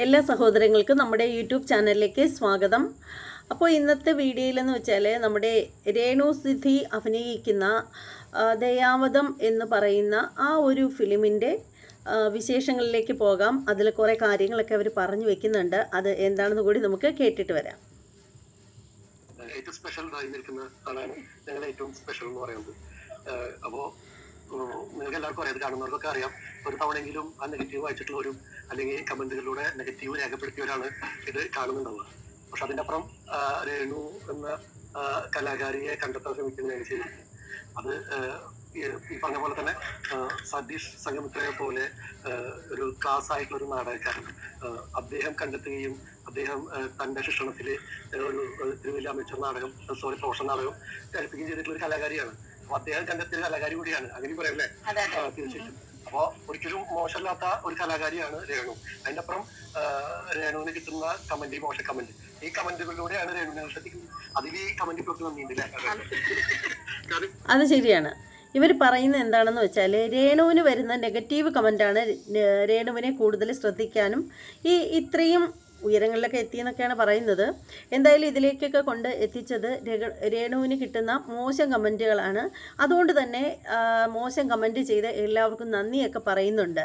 എല്ലാ സഹോദരങ്ങൾക്കും നമ്മുടെ യൂട്യൂബ് ചാനലിലേക്ക് സ്വാഗതം. അപ്പോൾ ഇന്നത്തെ വീഡിയോയിലെന്ന് വെച്ചാൽ നമ്മുടെ രേണു സിദ്ധി അഭിനയിക്കുന്ന ദയാവതം എന്ന് പറയുന്ന ആ ഒരു ഫിലിമിന്റെ വിശേഷങ്ങളിലേക്ക് പോകാം. അതിൽ കുറേ കാര്യങ്ങളൊക്കെ അവർ പറഞ്ഞു വെക്കുന്നുണ്ട്. അത് എന്താണെന്ന് കൂടി നമുക്ക് കേട്ടിട്ട് വരാം. ഏറ്റവും സ്പെഷ്യൽ ആളാണ് ഞങ്ങൾ ഏറ്റവും സ്പെഷ്യൽ എന്ന് പറയുന്നത്. അപ്പോൾ നിങ്ങൾക്ക് എല്ലാവർക്കും അറിയാം കാണുന്നവർക്കൊക്കെ അറിയാം. ഒരു തവണയെങ്കിലും ആ നെഗറ്റീവ് വായിച്ചിട്ടുള്ളവരും അല്ലെങ്കിൽ കമന്റുകളിലൂടെ നെഗറ്റീവ് രേഖപ്പെടുത്തിയവരാണ് ഇത് കാണുന്നുണ്ടാവുക. പക്ഷെ അതിന്റെ അപ്പുറം രേണു എന്ന കലാകാരിയെ കണ്ടെത്താൻ ശ്രമിക്കുന്നതാണ് ശരി അത് ഈ പറഞ്ഞ പോലെ തന്നെ സതീഷ് സംഗമിത്രയെ പോലെ ഒരു ക്ലാസ് ആയിട്ടുള്ള ഒരു നാടകക്കാരൻ. അദ്ദേഹം കണ്ടെത്തുകയും അദ്ദേഹം തന്റെ ശിക്ഷണത്തിൽ ഒരു തിരുവല്ല അമിച്ചർ നാടകം സോറി പ്രൊഫഷണൽ നാടകം കഴിപ്പിക്കുകയും ചെയ്തിട്ടുള്ള ഒരു കലാകാരിയാണ്. അപ്പൊ അദ്ദേഹം കണ്ടെത്തിയ കലാകാരി കൂടിയാണ്. അങ്ങനെ പറയല്ലേ തീർച്ചയായിട്ടും. അപ്പൊ ഒരിക്കലും മോശമല്ലാത്ത ഒരു കലാകാരിയാണ് രേണു. അതിന്റെ അപ്പുറം രേണുവിന് കിട്ടുന്ന കമന്റ് മോശ കമന്റ്. ഈ കമന്റുകളിലൂടെയാണ് രേണുവിനെ ശ്രദ്ധിക്കുന്നത്. അതിൽ ഈ കമന്റ് ഇപ്പൊ വന്നിട്ടില്ല അത്. ശരിയാണ്. ഇവർ പറയുന്നത് എന്താണെന്ന് വെച്ചാൽ രേണുവിന് വരുന്ന നെഗറ്റീവ് കമന്റാണ് രേണുവിനെ കൂടുതൽ ശ്രദ്ധിക്കാനും ഈ ഇത്രയും ഉയരങ്ങളിലൊക്കെ എത്തിയെന്നൊക്കെയാണ് പറയുന്നത്. എന്തായാലും ഇതിലേക്കൊക്കെ കൊണ്ട് എത്തിച്ചത് രേണുവിന് കിട്ടുന്ന മോശം കമന്റുകളാണ് അതുകൊണ്ട് തന്നെ മോശം കമന്റ് ചെയ്ത് എല്ലാവർക്കും നന്ദിയൊക്കെ പറയുന്നുണ്ട്.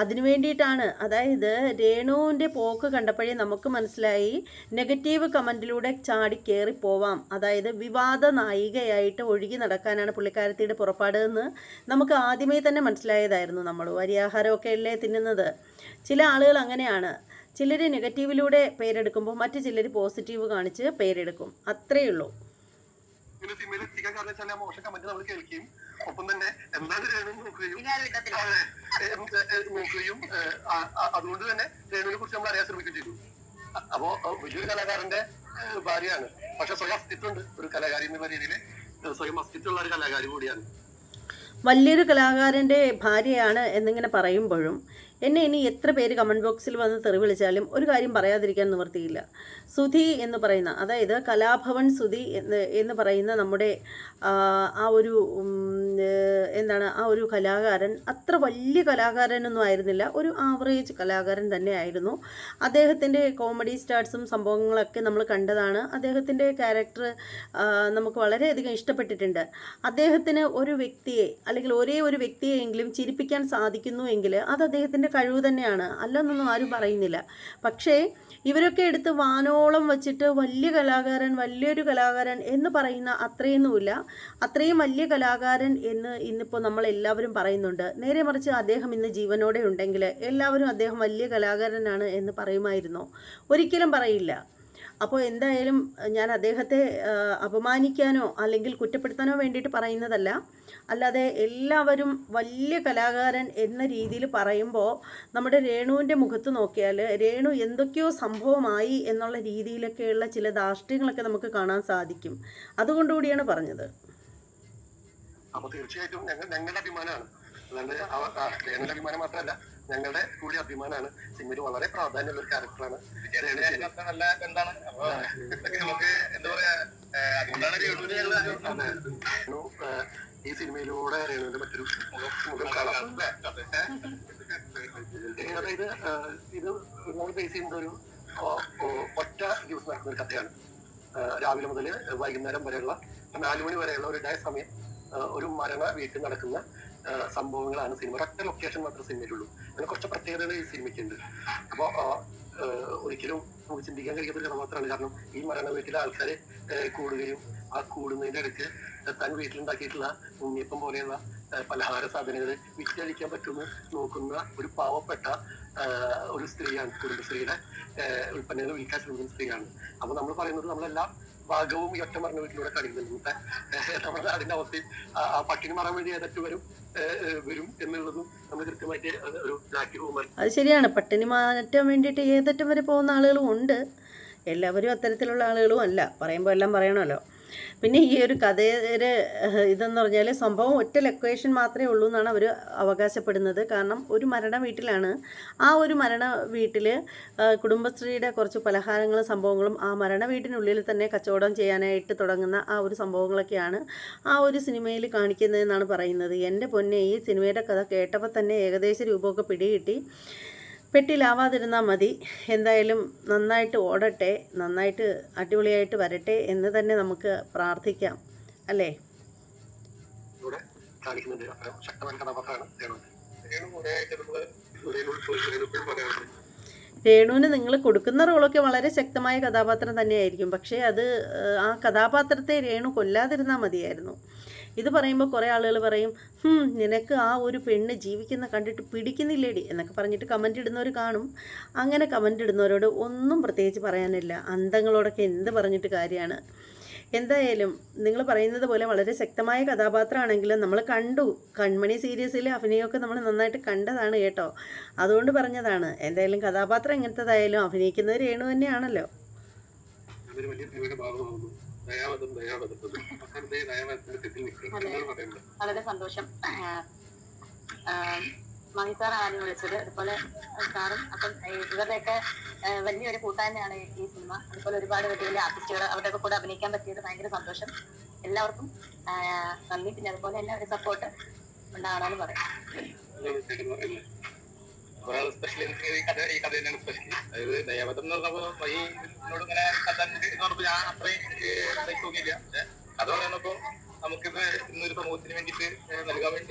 അതിനു വേണ്ടിയിട്ടാണ് അതായത് രേണുവിന്റെ പോക്ക് കണ്ടപ്പോഴേ നമുക്ക് മനസ്സിലായി നെഗറ്റീവ് കമന്റിലൂടെ ചാടി കയറി പോവാം. അതായത് വിവാദ നായികയായിട്ട് ഒഴുകി നടക്കാനാണ് പുള്ളിക്കാരത്തിയുടെ പുറപ്പാട് എന്ന് നമുക്ക് ആദ്യമേ തന്നെ മനസ്സിലായതായിരുന്നു നമ്മൾ. വരിയാഹാരമൊക്കെ അല്ലേ തിന്നുന്നത്? ചില ആളുകൾ അങ്ങനെയാണ്. ചിലർ നെഗറ്റീവിലൂടെ പേരെടുക്കുമ്പോൾ മറ്റു ചിലർ പോസിറ്റീവ് കാണിച്ച് പേരെടുക്കും. അത്രയേ ഉള്ളൂ. ഇങ്ങനെ സിനിമയിൽ എത്തിക്കാൻ കാരണം വെച്ചാൽ മോശം കമന്റ് നമ്മൾ കേൾക്കുകയും ഒപ്പം തന്നെ എന്താണ് രേണു നോക്കുകയും അതുകൊണ്ട് തന്നെ രേണുവിനെ കുറിച്ച് നമ്മൾ അറിയാൻ ശ്രമിക്കുകയും ചെയ്തു. അ- അപ്പോ വലിയൊരു കലാകാരന്റെ ഭാര്യയാണ്. പക്ഷെ സ്വയം അസ്തിത്വമുണ്ട്. ഒരു കലാകാരി എന്നുള്ള രീതിയിൽ സ്വയം അസ്തിത്വമുള്ള ഒരു കലാകാരി കൂടിയാണ്. വലിയൊരു കലാകാരന്റെ ഭാര്യയാണ് എന്നിങ്ങനെ പറയുമ്പോഴും എന്നെ ഇനി എത്ര പേര് കമന്റ് ബോക്സിൽ വന്ന് തെറി വിളിച്ചാലും ഒരു കാര്യം പറയാതിരിക്കാൻ നിവർത്തിയില്ല. സുധി എന്ന് പറയുന്ന അതായത് കലാഭവൻ സുധി എന്ന് പറയുന്ന നമ്മുടെ ആ, ഒരു എന്താണ് ആ ഒരു കലാകാരൻ അത്ര വലിയ കലാകാരനൊന്നും ആയിരുന്നില്ല. ഒരു ആവറേജ് കലാകാരൻ തന്നെയായിരുന്നു അദ്ദേഹത്തിന്റെ കോമഡി സ്റ്റാർട്സും സംഭവങ്ങളൊക്കെ നമ്മൾ കണ്ടതാണ്. അദ്ദേഹത്തിന്റെ ക്യാരക്ടർ നമുക്ക് വളരെയധികം ഇഷ്ടപ്പെട്ടിട്ടുണ്ട്. അദ്ദേഹത്തിന് ഒരു വ്യക്തിയെ അല്ലെങ്കിൽ ഒരേ ഒരു വ്യക്തിയെയെങ്കിലും ചിരിപ്പിക്കാൻ സാധിക്കുന്നു എങ്കിൽ അത് അദ്ദേഹത്തിന്റെ കഴിവ് തന്നെയാണ്. അല്ലെന്നൊന്നും ആരും പറയുന്നില്ല. പക്ഷേ ഇവരൊക്കെ എടുത്ത് വാനോളം വച്ചിട്ട് വലിയ കലാകാരൻ വലിയൊരു കലാകാരൻ എന്ന് പറയുന്ന അത്രയൊന്നുമില്ല. അത്രയും വലിയ കലാകാരൻ എന്ന് ഇന്നിപ്പോൾ നമ്മൾ എല്ലാവരും പറയുന്നുണ്ട്. നേരെ മറിച്ച് അദ്ദേഹം ഇന്ന് ജീവനോടെ ഉണ്ടെങ്കിൽ എല്ലാവരും അദ്ദേഹം വലിയ കലാകാരനാണ് എന്ന് പറയുമായിരുന്നോ. ഒരിക്കലും പറയില്ല. അപ്പോൾ എന്തായാലും ഞാൻ അദ്ദേഹത്തെ അപമാനിക്കാനോ അല്ലെങ്കിൽ കുറ്റപ്പെടുത്താനോ വേണ്ടിയിട്ട് പറയുന്നതല്ല. അല്ലാതെ എല്ലാവരും വലിയ കലാകാരൻ എന്ന രീതിയിൽ പറയുമ്പോൾ നമ്മുടെ രേണുവിന്റെ മുഖത്ത് നോക്കിയാൽ രേണു എന്തൊക്കെയോ സംഭവമായി എന്നുള്ള രീതിയിലൊക്കെയുള്ള ചില ധാർഷ്ട്യങ്ങളൊക്കെ നമുക്ക് കാണാൻ സാധിക്കും. അതുകൊണ്ടുകൂടിയാണ് പറഞ്ഞത്. അപ്പോൾ തീർച്ചയായിട്ടും ഞങ്ങൾ ഞങ്ങളുടെ അഭിമാനമാണ് അല്ലാണ്ട് രേണുവിന്റെ അഭിമാനം മാത്രമല്ല ഞങ്ങളുടെ കൂടി അഭിമാനമാണ് സിനിമയിൽ വളരെ പ്രാധാന്യമുള്ള ഒരു ക്യാരക്ടറാണ്. നല്ല എന്താണ് നമുക്ക് എന്താ പറയാ അതുകൊണ്ടാണ് ഈ സിനിമയിലൂടെ രേണുവിന്റെ മറ്റൊരു മുഖം കാണാം. അതായത് ഇത് നമ്മൾ ബേസ് ചെയ്യുന്ന ഒരു ഒറ്റ ദിവസം നടക്കുന്ന ഒരു കഥയാണ്. രാവിലെ മുതൽ വൈകുന്നേരം വരെയുള്ള നാലു മണി വരെയുള്ള ഒരു ഡേ സമയം ഒരു മരണ വീട്ടിൽ നടക്കുന്ന സംഭവങ്ങളാണ് സിനിമ. ഒറ്റ ലൊക്കേഷൻ മാത്രമേ സിനിമയിലുള്ളൂ. അങ്ങനെ കുറച്ച് പ്രത്യേകതകൾ ഈ സിനിമയ്ക്കുണ്ട്. അപ്പോൾ ഒരിക്കലും നമുക്ക് ചിന്തിക്കാൻ കഴിയാത്ത ഒരു കഥാപാത്രമാണ് കാരണം ഈ മരണ വീട്ടിലെ ആൾക്കാർ കൂടുകയും ആ കൂടുന്നതിന്റെ ഇടയ്ക്ക് താൻ വീട്ടിലുണ്ടാക്കിയിട്ടുള്ള ഉണ്ണിയപ്പം പോലെയുള്ള പലഹാര സാധനങ്ങൾ വിറ്റഴിക്കാൻ പറ്റുമെന്ന് നോക്കുന്ന ഒരു പാവപ്പെട്ട ഒരു സ്ത്രീയാണ് കുടുംബശ്രീയുടെ ഉൽപ്പന്നങ്ങൾ വിൽക്കാൻ ശ്രമിക്കുന്ന സ്ത്രീയാണ്. അപ്പൊ നമ്മൾ പറയുന്നത് നമ്മളെല്ലാം ഭാഗവും ഈ ഒറ്റ മറന്ന വീട്ടിലൂടെ കാണിക്കുന്നുണ്ട് ഇന്നത്തെ നമ്മുടെ നാടിന്റെ അവസ്ഥയിൽ ആ പട്ടിണി മാറാൻ വേണ്ടി ഏതൊക്കെ വരും വരും എന്നുള്ളതും നമ്മൾ കൃത്യമായിട്ട് ഒരു അത് ശരിയാണ്. പട്ടിണി മാറ്റാൻ വേണ്ടിയിട്ട് ഏതറ്റം വരെ പോകുന്ന ആളുകളും ഉണ്ട്. എല്ലാവരും അത്തരത്തിലുള്ള ആളുകളും അല്ല. പറയുമ്പോൾ എല്ലാം പറയണമല്ലോ. പിന്നെ ഈ ഒരു കഥയുടെ ഇതെന്ന് പറഞ്ഞാൽ സംഭവം ഒറ്റ ലൊക്കേഷൻ മാത്രമേ ഉള്ളൂ എന്നാണ് അവർ അവകാശപ്പെടുന്നത്. കാരണം ഒരു മരണ വീട്ടിലാണ്. ആ ഒരു മരണ വീട്ടിൽ കുടുംബശ്രീയുടെ കുറച്ച് പലഹാരങ്ങളും സംഭവങ്ങളും ആ മരണ വീട്ടിനുള്ളിൽ തന്നെ കച്ചവടം ചെയ്യാനായിട്ട് തുടങ്ങുന്ന ആ ഒരു സംഭവങ്ങളൊക്കെയാണ് ആ ഒരു സിനിമയിൽ കാണിക്കുന്നതെന്നാണ് പറയുന്നത്. എന്റെ പൊന്നെ ഈ സിനിമയുടെ കഥ കേട്ടപ്പോൾ തന്നെ ഏകദേശ രൂപമൊക്കെ പിടികിട്ടി. പെട്ടിലാവാതിരുന്നാൽ മതി. എന്തായാലും നന്നായിട്ട് ഓടട്ടെ നന്നായിട്ട് അടിപൊളിയായിട്ട് വരട്ടെ എന്ന് തന്നെ നമുക്ക് പ്രാർത്ഥിക്കാം. അല്ലേ? കാണിക്കുന്നുണ്ട്. ശക്തമായ കഥാപാത്രമാണ് രേണുവിന് നിങ്ങൾ കൊടുക്കുന്ന റോളൊക്കെ വളരെ ശക്തമായ കഥാപാത്രം തന്നെയായിരിക്കും. പക്ഷേ അത് ആ കഥാപാത്രത്തെ രേണു കൊല്ലാതിരുന്നാൽ മതിയായിരുന്നു. ഇത് പറയുമ്പോൾ കുറേ ആളുകൾ പറയും "ഹും, നിനക്ക് ആ ഒരു പെണ്ണ് ജീവിക്കുന്ന കണ്ടിട്ട് പിടിക്കുന്നില്ലേടി? എന്നൊക്കെ പറഞ്ഞിട്ട് കമന്റ് ഇടുന്നവർ കാണും. അങ്ങനെ കമന്റ് ഇടുന്നവരോട് ഒന്നും പ്രത്യേകിച്ച് പറയാനില്ല. അന്തങ്ങളോടൊക്കെ എന്ത് പറഞ്ഞിട്ട് കാര്യമാണ് എന്തായാലും നിങ്ങൾ പറയുന്നത് പോലെ വളരെ ശക്തമായ കഥാപാത്രമാണെങ്കിലും നമ്മൾ കണ്ടു. കൺമണി സീരീസിലെ അഭിനയമൊക്കെ നമ്മൾ നന്നായിട്ട് കണ്ടതാണ് കേട്ടോ. അതുകൊണ്ട് പറഞ്ഞതാണ്. എന്തായാലും കഥാപാത്രം എങ്ങനത്തതായാലും അഭിനയിക്കുന്നത് രേണു തന്നെയാണല്ലോ. ദയാവതം ദയാവതത്തിന്റെ തെറ്റിൽ പറയുന്നത്. വളരെ സന്തോഷം. മഹി സാർ ആദ്യം വിളിച്ചത്? അതുപോലെ സാറും അപ്പം ഇവരുടെയൊക്കെ വലിയൊരു കൂട്ടായ്മയാണ് ഈ സിനിമ. അതുപോലെ ഒരുപാട് വലിയ വലിയ ആർട്ടിസ്റ്റുകൾ അവരുടെയൊക്കെ കൂടെ അഭിനയിക്കാൻ പറ്റിയത് ഭയങ്കര സന്തോഷം. എല്ലാവർക്കും നന്ദി. പിന്നെ അതുപോലെ എല്ലാവരും സപ്പോർട്ട് ഉണ്ടാകണമെന്ന് പറയാം. സ്പെഷ്യൽ ഈ കഥ ഈ കഥ തന്നെയാണ് സ്പെഷ്യൽ അതായത് ദയാവതം എന്ന് പറഞ്ഞപ്പോ ഈ എന്നോട് ഇങ്ങനെ കഥ എന്ന് പറഞ്ഞപ്പോ ഞാൻ അത്രയും തോന്നിയില്ല പക്ഷെ കഥ പറയുന്നപ്പോ നമുക്കിത് ഇന്നൊരു സമൂഹത്തിന് വേണ്ടിയിട്ട്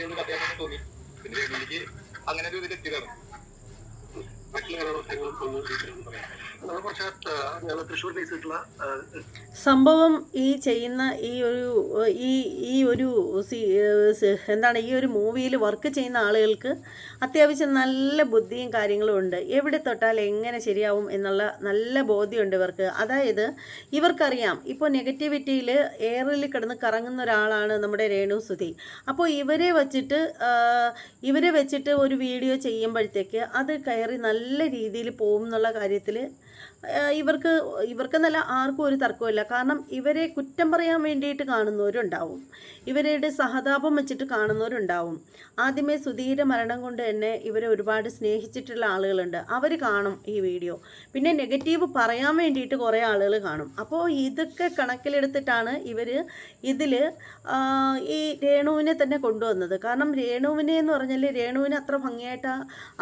ഒരു കഥയാണെന്ന് തോന്നി. പിന്നെ എനിക്ക് അങ്ങനെ ഒരു ഇതിൽ എത്തിയതാണ്. മറ്റുള്ള കഥാപാത്രങ്ങളും പറയാം സംഭവം ഈ ചെയ്യുന്ന ഈ ഒരു ഈ ഈ ഒരു എന്താണ് ഈ ഒരു മൂവിയിൽ വർക്ക് ചെയ്യുന്ന ആളുകൾക്ക് അത്യാവശ്യം നല്ല ബുദ്ധിയും കാര്യങ്ങളും ഉണ്ട്. എവിടെ തൊട്ടാൽ എങ്ങനെ ശരിയാവും എന്നുള്ള നല്ല ബോധ്യമുണ്ട് ഇവർക്ക്. അതായത് ഇവർക്കറിയാം ഇപ്പോൾ നെഗറ്റിവിറ്റിയിൽ എയറിൽ കിടന്ന് കറങ്ങുന്ന ഒരാളാണ് നമ്മുടെ രേണു സുധി. അപ്പോൾ ഇവരെ വച്ചിട്ട് ഇവരെ വെച്ചിട്ട് ഒരു വീഡിയോ ചെയ്യുമ്പോഴത്തേക്ക് അത് കയറി നല്ല രീതിയിൽ പോകും എന്നുള്ള കാര്യത്തിൽ ഇവർക്ക് ഇവർക്കെന്നല്ല ആർക്കും ഒരു തർക്കമില്ല കാരണം ഇവരെ കുറ്റം പറയാൻ വേണ്ടിയിട്ട് കാണുന്നവരുണ്ടാവും. ഇവരുടെ സഹതാപം വെച്ചിട്ട് കാണുന്നവരുണ്ടാവും. ആദ്യമേ സുധീര മരണം കൊണ്ട് തന്നെ ഇവരെ ഒരുപാട് സ്നേഹിച്ചിട്ടുള്ള ആളുകളുണ്ട്. അവർ കാണും ഈ വീഡിയോ. പിന്നെ നെഗറ്റീവ് പറയാൻ വേണ്ടിയിട്ട് കുറേ ആളുകൾ കാണും. അപ്പോൾ ഇതൊക്കെ കണക്കിലെടുത്തിട്ടാണ് ഇവർ ഇതിൽ ഈ രേണുവിനെ തന്നെ കൊണ്ടുവന്നത്. കാരണം രേണുവിനെ എന്ന് പറഞ്ഞാൽ രേണുവിനെ അത്ര ഭംഗിയായിട്ട്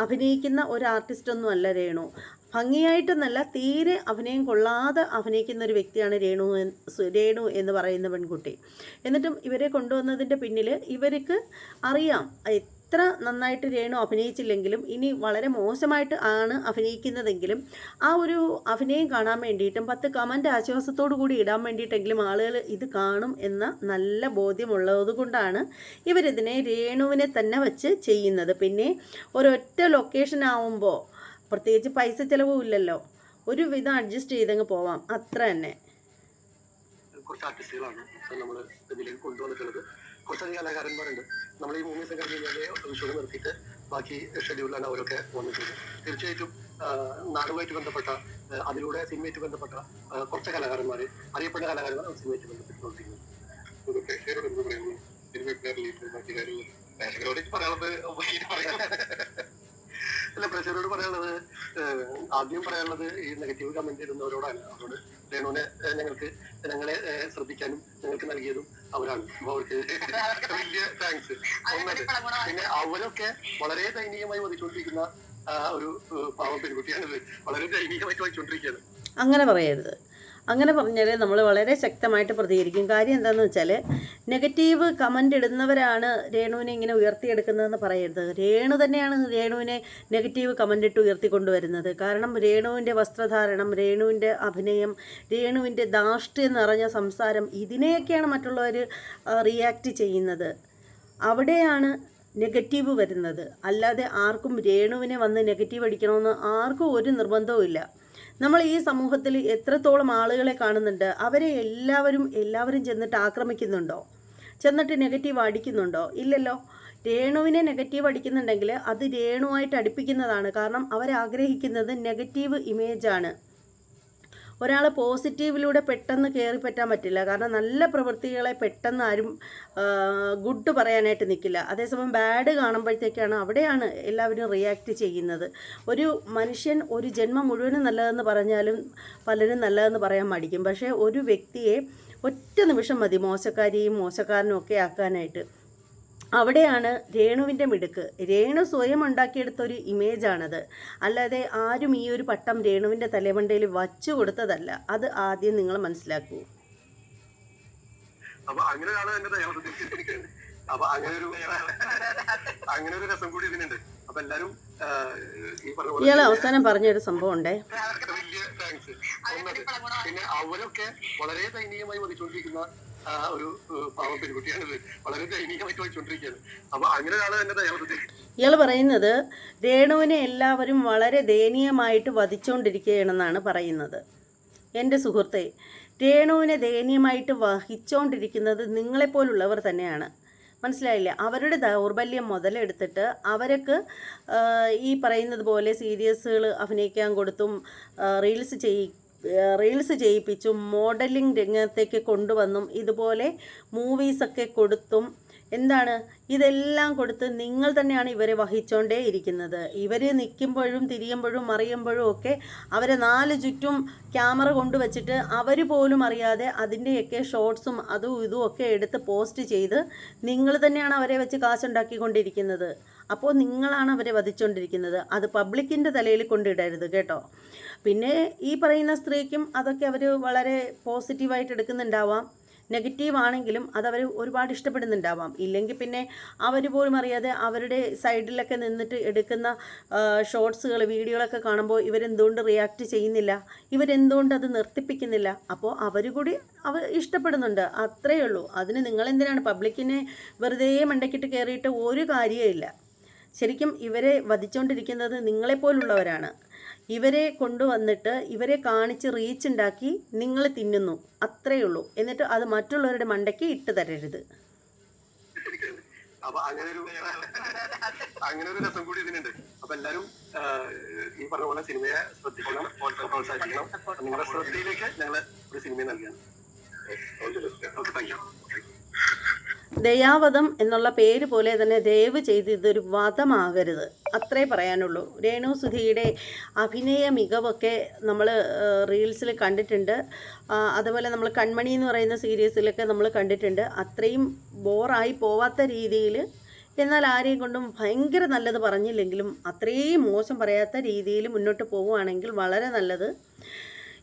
അഭിനയിക്കുന്ന ഒരു ആർട്ടിസ്റ്റൊന്നും അല്ല രേണു. ഭംഗിയായിട്ടെന്നല്ല തീരെ അഭിനയം കൊള്ളാതെ അഭിനയിക്കുന്ന ഒരു വ്യക്തിയാണ് രേണു രേണു എന്ന് പറയുന്ന പെൺകുട്ടി. എന്നിട്ടും ഇവരെ കൊണ്ടുവന്നതിന്റെ പിന്നിൽ ഇവർക്ക് അറിയാം എത്ര നന്നായിട്ട് രേണു അഭിനയിച്ചില്ലെങ്കിലും ഇനി വളരെ മോശമായിട്ട് ആണ് അഭിനയിക്കുന്നതെങ്കിലും ആ ഒരു അഭിനയം കാണാൻ വേണ്ടിയിട്ടും പത്ത് കമന്റ് ആശ്വാസത്തോടു കൂടി ഇടാൻ വേണ്ടിയിട്ടെങ്കിലും ആളുകൾ ഇത് കാണും എന്ന നല്ല ബോധ്യമുള്ളത് കൊണ്ടാണ് ഇവരിതിനെ രേണുവിനെ തന്നെ വച്ച് ചെയ്യുന്നത്. പിന്നെ ഒരൊറ്റ ലൊക്കേഷൻ ആവുമ്പോൾ പ്രത്യേകിച്ച് പൈസ ചിലവും ഇല്ലല്ലോ. ഒരു വിധം അഡ്ജസ്റ്റ് ചെയ്തങ്ങ് പോവാം. അത്ര തന്നെ. കുറച്ച് ആർട്ടിസ്റ്റുകളാണ് നമ്മൾ ഇതിലേക്ക് കൊണ്ടുവന്നിട്ടുള്ളത്. കുറച്ചധികം കലാകാരന്മാരുണ്ട്. നമ്മൾ ഈ മൂന്ന് ദിവസം കഴിഞ്ഞ് കഴിഞ്ഞാൽ ഷോ നിർത്തിയിട്ട് ബാക്കി ഷെഡ്യൂളിലാണ് അവരൊക്കെ വന്നിട്ടുള്ളത്. തീർച്ചയായിട്ടും നാടുമായിട്ട് ബന്ധപ്പെട്ട അതിലൂടെ സിനിമയായിട്ട് ബന്ധപ്പെട്ട കുറച്ച് കലാകാരന്മാർ അറിയപ്പെടുന്ന കലാകാരന്മാർ സിനിമയായിട്ട് ബന്ധപ്പെട്ടുകൊണ്ടിരിക്കുന്നു. പ്രേക്ഷകരോട് പറയാനുള്ളത് അല്ല പ്രേക്ഷകരോട് പറയാനുള്ളത് ആദ്യം പറയാനുള്ളത് ഈ നെഗറ്റീവ് കമന്റ് ഇടുന്നവരോടാണ് അവരോട് രേണുവിനെ ഞങ്ങൾക്ക് ഞങ്ങളെ ശ്രദ്ധിക്കാനും ഞങ്ങൾക്ക് നൽകിയതും അവരാണ്. അപ്പൊ അവർക്ക് വലിയ താങ്ക്സ് ഒന്നത് പിന്നെ അവരൊക്കെ വളരെ ദയനീയമായി വധിച്ചുകൊണ്ടിരിക്കുന്ന ഒരു പാവം പെൺകുട്ടിയാണിത്. വളരെ ദയനീയമായിട്ട് വഹിച്ചുകൊണ്ടിരിക്കുകയാണ് അങ്ങനെ പറയരുത്. അങ്ങനെ പറഞ്ഞാൽ നമ്മൾ വളരെ ശക്തമായിട്ട് പ്രതികരിക്കും. കാര്യം എന്താണെന്ന് വെച്ചാൽ നെഗറ്റീവ് കമന്റ് ഇടുന്നവരാണ് രേണുവിനെ ഇങ്ങനെ ഉയർത്തിയെടുക്കുന്നതെന്ന് പറയരുത്. രേണു തന്നെയാണ് രേണുവിനെ നെഗറ്റീവ് കമന്റ് ഇട്ട് ഉയർത്തിക്കൊണ്ടുവരുന്നത്. കാരണം രേണുവിന്റെ വസ്ത്രധാരണം രേണുവിന്റെ അഭിനയം രേണുവിന്റെ ധാഷ്ട്യം നിറഞ്ഞ സംസാരം ഇതിനെയൊക്കെയാണ് മറ്റുള്ളവർ റിയാക്റ്റ് ചെയ്യുന്നത്. അവിടെയാണ് നെഗറ്റീവ് വരുന്നത്. അല്ലാതെ ആർക്കും രേണുവിനെ വന്ന് നെഗറ്റീവ് അടിക്കണമെന്ന് ആർക്കും ഒരു നിർബന്ധവും നമ്മൾ ഈ സമൂഹത്തിൽ എത്രത്തോളം ആളുകളെ കാണുന്നുണ്ട് അവരെ എല്ലാവരും എല്ലാവരും ചെന്നിട്ട് ആക്രമിക്കുന്നുണ്ടോ? ചെന്നിട്ട് നെഗറ്റീവ് അടിക്കുന്നുണ്ടോ? ഇല്ലല്ലോ. രേണുവിനെ നെഗറ്റീവ് അടിക്കുന്നുണ്ടെങ്കിൽ അത് രേണുവായിട്ട് അടുപ്പിക്കുന്നതാണ്. കാരണം അവരാഗ്രഹിക്കുന്നത് നെഗറ്റീവ് ഇമേജാണ്. ഒരാൾ പോസിറ്റീവിലൂടെ പെട്ടെന്ന് കയറി പറ്റാൻ പറ്റില്ല. കാരണം നല്ല പ്രവൃത്തികളെ പെട്ടെന്ന് ആരും ഗുഡ് പറയാനായിട്ട് നിൽക്കില്ല അതേസമയം ബാഡ് കാണുമ്പോഴത്തേക്കാണ് അവിടെയാണ് എല്ലാവരും റിയാക്ട് ചെയ്യുന്നത്. ഒരു മനുഷ്യൻ ഒരു ജന്മം മുഴുവനും നല്ലതെന്ന് പറഞ്ഞാലും പലരും നല്ലതെന്ന് പറയാൻ മടിക്കും. പക്ഷേ ഒരു വ്യക്തിയെ ഒറ്റ നിമിഷം മതി മോശക്കാരിയും മോശക്കാരനും ഒക്കെ ആക്കാനായിട്ട്. അവിടെയാണ് രേണുവിന്റെ മിടുക്ക്. രേണു സ്വയം ഉണ്ടാക്കിയെടുത്ത ഒരു ഇമേജാണത്. അല്ലാതെ ആരും ഈ ഒരു പട്ടം രേണുവിന്റെ തലമണ്ടയിൽ വച്ചു കൊടുത്തതല്ല. അത് ആദ്യം നിങ്ങൾ മനസ്സിലാക്കൂ. അപ്പൊ അങ്ങനെ അപ്പൊ അങ്ങനെ ഒരു അങ്ങനെ ഒരു രസം കൂടി ഇതിനുണ്ട്. അപ്പൊ എല്ലാരും ഈ പറഞ്ഞ പോലെ ഇയാൾ അവസാനം പറഞ്ഞൊരു സംഭവം ഉണ്ടേ? പിന്നെ അവരൊക്കെ വളരെ ദയനീയമായി വധിച്ചുകൊണ്ടിരിക്കുന്ന ഒരു ഏഹ്, പാവ പെൺകുട്ടിയാണിത്. വളരെ ദയനീയമായിട്ട് വായിച്ചുകൊണ്ടിരിക്കുകയാണ്. അപ്പൊ അങ്ങനെ എന്റെ ദയാവധത്തിൽ ഇയാൾ പറയുന്നത് രേണുവിനെ എല്ലാവരും വളരെ ദയനീയമായിട്ട് വധിച്ചുകൊണ്ടിരിക്കുകയാണെന്നാണ് പറയുന്നത്. എന്റെ സുഹൃത്തെ രേണുവിനെ ദയനീയമായിട്ട് വഹിച്ചുകൊണ്ടിരിക്കുന്നത് നിങ്ങളെപ്പോലുള്ളവർ തന്നെയാണ്. മനസ്സിലായില്ലേ? അവരുടെ ദൗർബല്യം മുതലെടുത്തിട്ട് അവർക്ക് ഈ പറയുന്നത് പോലെ സീരിയസുകൾ അഭിനയിക്കാൻ കൊടുത്തും റീൽസ് ചെയ്യി റീൽസ് ചെയ്യിപ്പിച്ചും മോഡലിംഗ് രംഗത്തേക്ക് കൊണ്ടുവന്നും ഇതുപോലെ മൂവീസൊക്കെ കൊടുത്തും എന്താണ് ഇതെല്ലാം കൊടുത്ത് നിങ്ങൾ തന്നെയാണ് ഇവരെ വഹിച്ചുകൊണ്ടേ ഇരിക്കുന്നത്. ഇവർ നിൽക്കുമ്പോഴും തിരിയുമ്പോഴും മറിയുമ്പോഴും ഒക്കെ അവരെ നാല് ചുറ്റും ക്യാമറ കൊണ്ടുവച്ചിട്ട് അവർ പോലും അറിയാതെ അതിന്റെയൊക്കെ ഷോർട്സും അതും ഇതും ഒക്കെ എടുത്ത് പോസ്റ്റ് ചെയ്ത് നിങ്ങൾ തന്നെയാണ് അവരെ വെച്ച് കാശുണ്ടാക്കിക്കൊണ്ടിരിക്കുന്നത്. അപ്പോൾ നിങ്ങളാണ് അവരെ വധിച്ചുകൊണ്ടിരിക്കുന്നത് അത് പബ്ലിക്കിന്റെ തലയിൽ കൊണ്ടിടരുത് കേട്ടോ. പിന്നെ ഈ പറയുന്ന സ്ത്രീക്കും അതൊക്കെ അവർ വളരെ പോസിറ്റീവായിട്ട് എടുക്കുന്നുണ്ടാവാം. നെഗറ്റീവ് ആണെങ്കിലും അതവർ ഒരുപാട് ഇഷ്ടപ്പെടുന്നുണ്ടാവാം. ഇല്ലെങ്കിൽ പിന്നെ അവർ പോലും അറിയാതെ അവരുടെ സൈഡിലൊക്കെ നിന്നിട്ട് എടുക്കുന്ന ഷോർട്സുകൾ വീഡിയോകളൊക്കെ കാണുമ്പോൾ ഇവരെന്തുകൊണ്ട് റിയാക്ട് ചെയ്യുന്നില്ല? ഇവരെന്തുകൊണ്ട് അത് നിർത്തിപ്പിക്കുന്നില്ല? അപ്പോൾ അവർ കൂടി അവർ ഇഷ്ടപ്പെടുന്നുണ്ട്. അത്രയേ ഉള്ളൂ അതിന് നിങ്ങളെന്തിനാണ് പബ്ലിക്കിനെ വെറുതെ മണ്ടക്കിട്ട് കയറിയിട്ട് ഒരു കാര്യമില്ല ശരിക്കും ഇവരെ വധിച്ചുകൊണ്ടിരിക്കുന്നത് നിങ്ങളെപ്പോലുള്ളവരാണ്. ഇവരെ കൊണ്ടുവന്നിട്ട് ഇവരെ കാണിച്ച് റീച്ച് ഉണ്ടാക്കി നിങ്ങൾ തിന്നുന്നു. അത്രയേ ഉള്ളൂ. എന്നിട്ട് അത് മറ്റുള്ളവരുടെ മണ്ടയ്ക്ക് ഇട്ട് തരരുത്. അപ്പൊ അങ്ങനെ ഒരു അങ്ങനെ ഒരു രസം കൂടി ഇതിനുണ്ട്. അപ്പൊ എല്ലാരും ഈ പറഞ്ഞ പോലെ സിനിമയെ ശ്രദ്ധിക്കണം പ്രോത്സാഹിപ്പിക്കണം. നിങ്ങളുടെ ശ്രദ്ധയിലേക്ക് ഞങ്ങൾ ഒരു സിനിമ നൽകുകയാണ്. Okay thank you. ദയാവധം എന്നുള്ള പേര് പോലെ തന്നെ ദയവ് ചെയ്ത് ഇതൊരു വധമാകരുത്. അത്രേ പറയാനുള്ളൂ. രേണു സുധിയുടെ അഭിനയ മികവൊക്കെ നമ്മൾ റീൽസിൽ കണ്ടിട്ടുണ്ട്. അതുപോലെ നമ്മൾ കൺമണി എന്ന് പറയുന്ന സീരീസിലൊക്കെ നമ്മൾ കണ്ടിട്ടുണ്ട്. അത്രയും ബോറായി പോവാത്ത രീതിയിൽ എന്നാൽ ആരെയും കൊണ്ടും ഭയങ്കര നല്ലത് പറഞ്ഞില്ലെങ്കിലും അത്രയും മോശം പറയാത്ത രീതിയിൽ മുന്നോട്ട് പോവുകയാണെങ്കിൽ വളരെ നല്ലത്.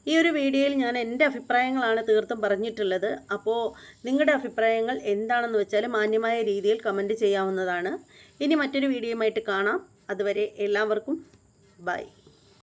ഈ ഒരു വീഡിയോയിൽ ഞാൻ എന്റെ അഭിപ്രായങ്ങളാണ് തീർത്തും പറഞ്ഞിട്ടുള്ളത്. അപ്പോൾ നിങ്ങളുടെ അഭിപ്രായങ്ങൾ എന്താണെന്ന് വെച്ചാൽ മാന്യമായ രീതിയിൽ കമന്റ് ചെയ്യാവുന്നതാണ്. ഇനി മറ്റൊരു വീഡിയോയുമായിട്ട് കാണാം. അതുവരെ എല്ലാവർക്കും ബൈ